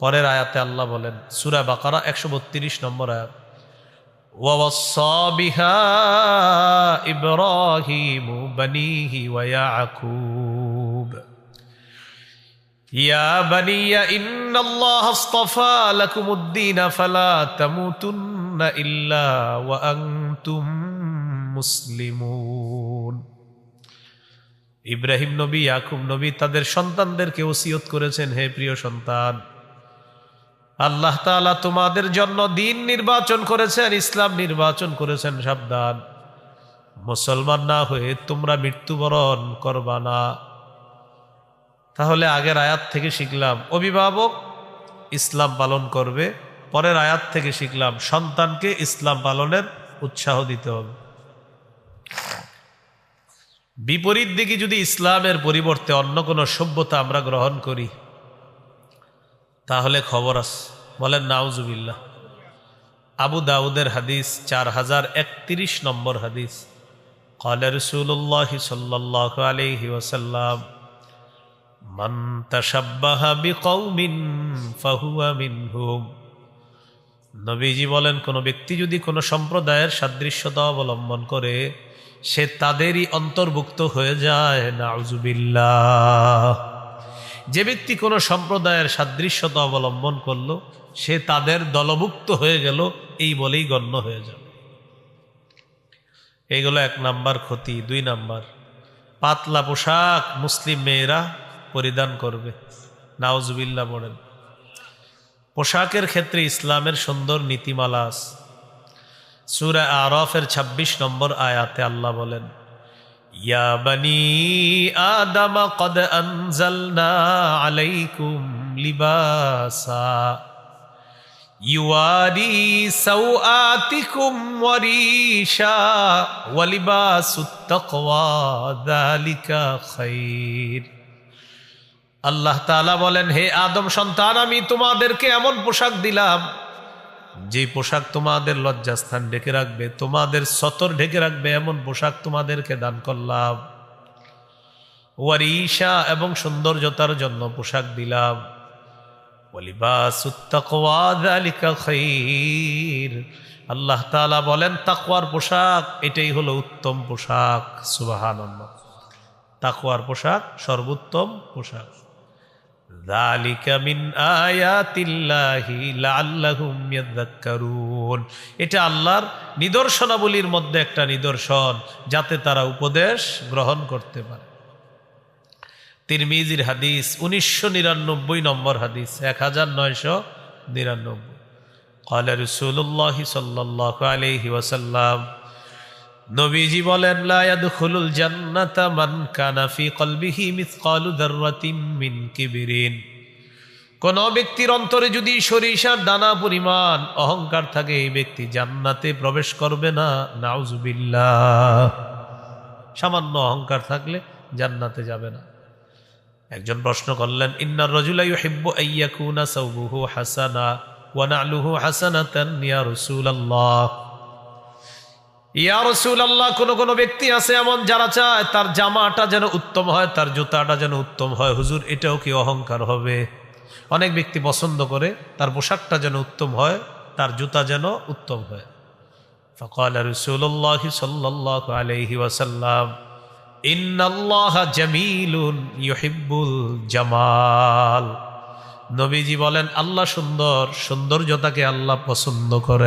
পরের আয়াতে আল্লাহ বলেন সুরা বাকারা একশো বত্রিশ নম্বর আয়াত ووصى بها إبراهيم بنيه ويعقوب يا بني إن الله اصطفى لكم الدين فلا تموتن إلا وأنتم মুসলিমুন ইব্রাহিম নবী ইয়াকুব নবী তাদের সন্তানদেরকে ওসিয়ত করেছেন হে প্রিয় সন্তান আল্লাহ তাআলা তোমাদের জন্য দিন নির্বাচন করেছেন, ইসলাম নির্বাচন করেছেন, সাবধান। মুসলমান না হয়ে তোমরা মৃত্যুবরণ করবা না। তাহলে আগের আয়াত থেকে শিখলাম, অভিভাবক ইসলাম পালন করবে, পরের আয়াত থেকে শিখলাম, সন্তানকে ইসলাম পালনের উৎসাহ দিতে হবে। বিপরীত দিকে যদি ইসলামের পরিবর্তে অন্য কোনো সভ্যতা আমরা গ্রহণ করি তাহলে খবর আস বলেন নাউজুবিল্লাহ আবু দাউদের হাদিস চার হাজার একত্রিশ নম্বর হাদিস قال رسول الله صلى الله عليه وسلم من تشبه بقوم فهو منهم নবীজি বলেন কোন ব্যক্তি যদি কোনো সম্প্রদায়ের সাদৃশ্যতা অবলম্বন করে সে তাদেরই অন্তর্ভুক্ত হয়ে যায় নাউজুবিল্লাহ যে ব্যক্তি কোনো সম্প্রদায়ের সাদৃশ্যতা অবলম্বন করল, সে তাদের দলভুক্ত হয়ে গেল, এই বলেই গণ্য হয়ে যাবে। এইগুলো এক নাম্বার ক্ষতি, দুই নাম্বার। পাতলা পোশাক মুসলিম মেয়েরা পরিধান করবে। নাওজুবিল্লা বলেন, পোশাকের ক্ষেত্রে ইসলামের সুন্দর নীতিমালা সুরা আরফের ২৬ নম্বর আয়াতে আল্লাহ বলেন ইয়া বানি আদম, কদ আনজালনা আলাইকুম লিবাসা। ইউয়ারি সাউআতিকুম ওয়ারিশা ওয়ালিবাসুত তাকওয়া যালিকা খাইর। আল্লাহ তাআলা বলেন, হে আদম সন্তান, আমি তোমাদেরকে এমন পোশাক দিলাম যে পোশাক তোমাদের লজ্জাস্থান ঢেকে রাখবে, তোমাদের সতর ঢেকে রাখবে, এমন পোশাক তোমাদেরকে দান করলাম। ওয়ার ঈশা এবং সৌন্দর্যতার জন্য পোশাক দিলাম। আল্লাহ বলেন, তাকওয়ার পোশাক, এটাই হলো উত্তম পোশাক। সুবাহান তাকওয়ার পোশাক সর্বোত্তম পোশাক। এটা আল্লাহর নিদর্শনাবলীর মধ্যে একটা নিদর্শন যাতে তারা উপদেশ গ্রহণ করতে পারে তিরমিজির হাদিস উনিশশো নিরানব্বই নম্বর হাদিস এক হাজার নয়শো নিরানব্বই قال رسول الله صلى الله عليه وسلم নবীজি বলেন, লা ইয়াদখুলুল জান্নাতা মান মিন কোন ব্যক্তির অন্তরে যদি সরিষার দানা পরিমাণ অহংকার থাকে, এই ব্যক্তি জান্নাতে প্রবেশ করবে না। নাউজুবিল্লাহ। সামান্য অহংকার থাকলে জান্নাতে যাবে না। একজন প্রশ্ন করলেন, ইন্নার রজুলা ইউহিব্বু আইয়াকুনা সাওবুহু হাসানা ওয়া না'লুহু হাসানাতান ইয়া রাসূলুল্লাহ। ইয়া রসুল আল্লাহ কোনো কোনো ব্যক্তি আছে এমন যারা চায় তার জামাটা যেন উত্তম হয়, তার জুতাটা যেন উত্তম হয়। হুজুর, এটাও কি অহংকার হবে? অনেক ব্যক্তি পছন্দ করে তার পোশাকটা যেন উত্তম হয়, তার জুতা যেন উত্তম হয়। ফকাল রসুল্লাহ সাল্লাহ আলহি ওয়াসাল্লাম জামাল। নবীজি বলেন, আল্লাহ সুন্দর, সৌন্দর্যতাকে আল্লাহ পছন্দ করে।